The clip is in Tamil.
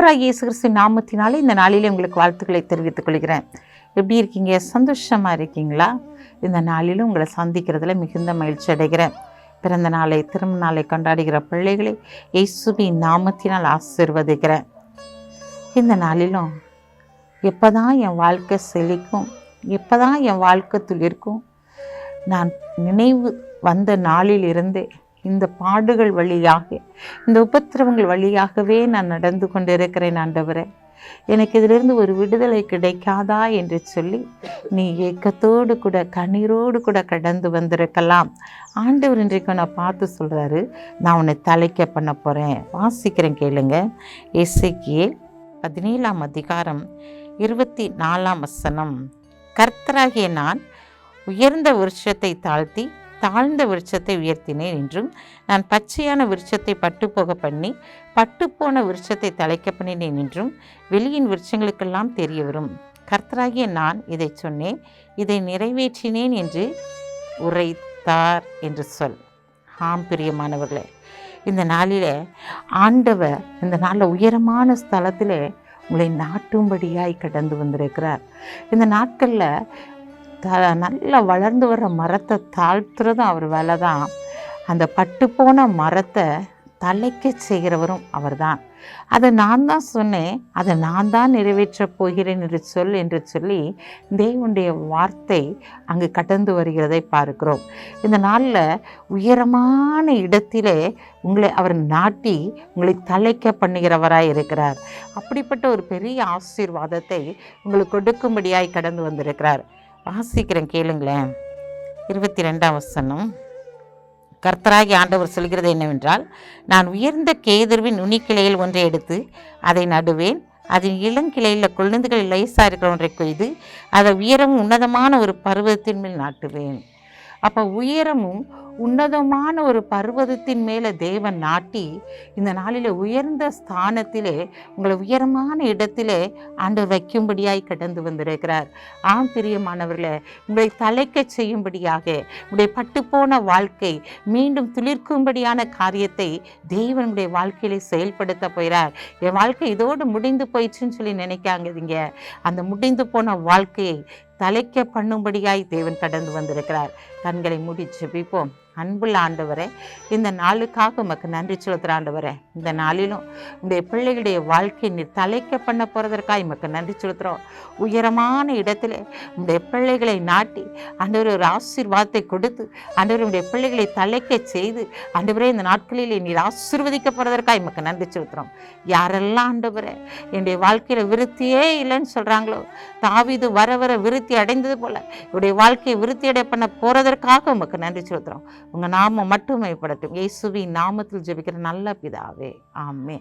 கர்த்தராகிய இயேசு கிறிஸ்து நாமத்தினாலே இந்த நாளிலே உங்களுக்கு வாழ்த்துக்களை தெரிவித்துக் கொள்கிறேன். எப்படி இருக்கீங்க? சந்தோஷமாக இருக்கீங்களா? இந்த நாளிலும் உங்களை சந்திக்கிறதுல மிகுந்த மகிழ்ச்சி அடைகிறேன். பிறந்த நாளை திரும்ப நாளை கொண்டாடுகிற பிள்ளைகளை இயேசுவின் நாமத்தினால் ஆசீர்வதிக்கிறேன். இந்த நாளிலும் எப்போ தான் என் வாழ்க்கை செழிக்கும் எப்போ தான் என் வாழ்க்கை துளிர்க்கும் நான் நினைவு வந்த நாளிலிருந்தே இந்த பாடுகள் வழியாக இந்த உபத்திரவங்கள் வழியாகவே நான் நடந்து கொண்டிருக்கிறேன் ஆண்டவரே. எனக்கு இதிலிருந்து ஒரு விடுதலை கிடைக்காதா என்று சொல்லி நீ ஏக்கத்தோடு கூட கண்ணீரோடு கூட கடந்து வந்திருக்கலாம். ஆண்டவர் இன்றைக்கு நான் பார்த்து சொல்கிறாரு நான் உன்னை தலைக்க பண்ண போகிறேன் வாசிக்கிறேன் கேளுங்க. எஸ்ஐக்கியே பதினேழாம் அதிகாரம் இருபத்தி நாலாம் வசனம். கர்த்தராகிய நான் உயர்ந்த வருஷத்தை தாழ்த்தி தாழ்ந்த விருட்சத்தை உயர்த்தினேன் என்றும் நான் பச்சையான விருட்சத்தை பட்டுப்போக பண்ணி பட்டுப்போன விருட்சத்தை தலைக்க பண்ணினேன் என்றும் வெளியின் விருட்சங்களுக்கெல்லாம் தெரிய வரும் கர்த்தராகிய நான் இதை சொன்னேன். இதை நிறைவேற்றினேன் என்று உரைத்தார் என்று சொல். ஆம் பிரியமானவர்களே இந்த நாளில் ஆண்டவர் இந்த நாளில் உயரமான ஸ்தலத்தில் உங்களை நாட்டும்படியாய் கடந்து வந்திருக்கிறார். இந்த நாட்களில் த நல்லா வளர்ந்து வர்ற மரத்தை தாழ்த்துறதும் அவர் வேலை தான் அந்த பட்டு போன மரத்தை தலைக்க செய்கிறவரும் அவர்தான். அதை நான் தான் சொன்னேன். அதை நான் தான் நிறைவேற்றப் போகிறேன் என்று சொல் என்று சொல்லி தேவனுடைய வார்த்தை அங்கு கடந்து வருகிறதை பார்க்கிறோம். இந்த நாளில் உயரமான இடத்திலே உங்களை அவர் நாட்டி உங்களை தலைக்க பண்ணுகிறவராய் இருக்கிறார். அப்படிப்பட்ட ஒரு பெரிய ஆசீர்வாதத்தை உங்களுக்கு கொடுக்கும்படியாய் கடந்து வந்திருக்கிறார். வாசிக்கிறேன் கேளுங்களேன். இருபத்தி ரெண்டாம் வசனம். கர்த்தராகி ஆண்டவர் சொல்கிறது என்னவென்றால் நான் உயர்ந்த கேதுருவின் நுனிக்கிளையில் ஒன்றை எடுத்து அதை நடுவேன். அதன் இளங்கிளையில் கொழுந்துகளில் லேசாக இருக்கிற ஒன்றை கொய்து அதை உயரம் உன்னதமான ஒரு பருவத்தின் மேல் நாட்டுவேன். அப்போ உயரமும் உன்னதமான ஒரு பர்வதத்தின் மேலே தேவன் நாட்டி இந்த நாளில் உயர்ந்த ஸ்தானத்திலே உங்களை உயரமான இடத்திலே ஆண்டவர் வைக்கும்படியாய் கடந்து வந்திருக்கிறார். ஆம் பிரியமானவர்களே உங்களை தலைக்க செய்யும்படியாக உங்களுடைய பட்டுப்போன வாழ்க்கை மீண்டும் துளிர்க்கும்படியான காரியத்தை தேவனுடைய வாழ்க்கையிலே செயல்படுத்த போகிறார். என் வாழ்க்கை இதோடு முடிந்து போயிடுச்சுன்னு சொல்லி நினைக்காங்க அந்த முடிந்து போன வாழ்க்கையை தலைக்க பண்ணும்படியாய் தேவன் கடந்து வந்திருக்கிறார். கண்களை மூடி ஜெபிப்போம். அன்புள்ள ஆண்டவரே இந்த நாளுக்காக உமக்கு நன்றி செலுத்துகிற ஆண்டவரே இந்த நாளிலும் உடைய பிள்ளைகளுடைய வாழ்க்கையை நீர் தலைக்க பண்ண போகிறதற்காக உமக்கு நன்றி செலுத்துகிறோம். உயரமான இடத்துல உடைய பிள்ளைகளை நாட்டி ஆண்டவர் ஒரு ஆசீர்வாதத்தை கொடுத்து ஆண்டவர் உடைய பிள்ளைகளை தலைக்க செய்து ஆண்டவரே இந்த நாட்களிலே நீர் ஆசீர்வதிக்க போகிறதற்காக உமக்கு நன்றி செலுத்துகிறோம். யாரெல்லாம் ஆண்டவரே என்னுடைய வாழ்க்கையில் விருத்தியே இல்லைன்னு சொல்கிறாங்களோ தாவிது வர வர விருத்தி அடைந்தது போல இவருடைய வாழ்க்கையை விருத்தி அடை பண்ண போகிறதற்காக உமக்கு நன்றி செலுத்துகிறோம். உங்கள் நாமம் மட்டும் மேம்படுத்தும். இயேசுவின் நாமத்தில் ஜெபிக்கிற நல்ல பிதாவே. ஆமே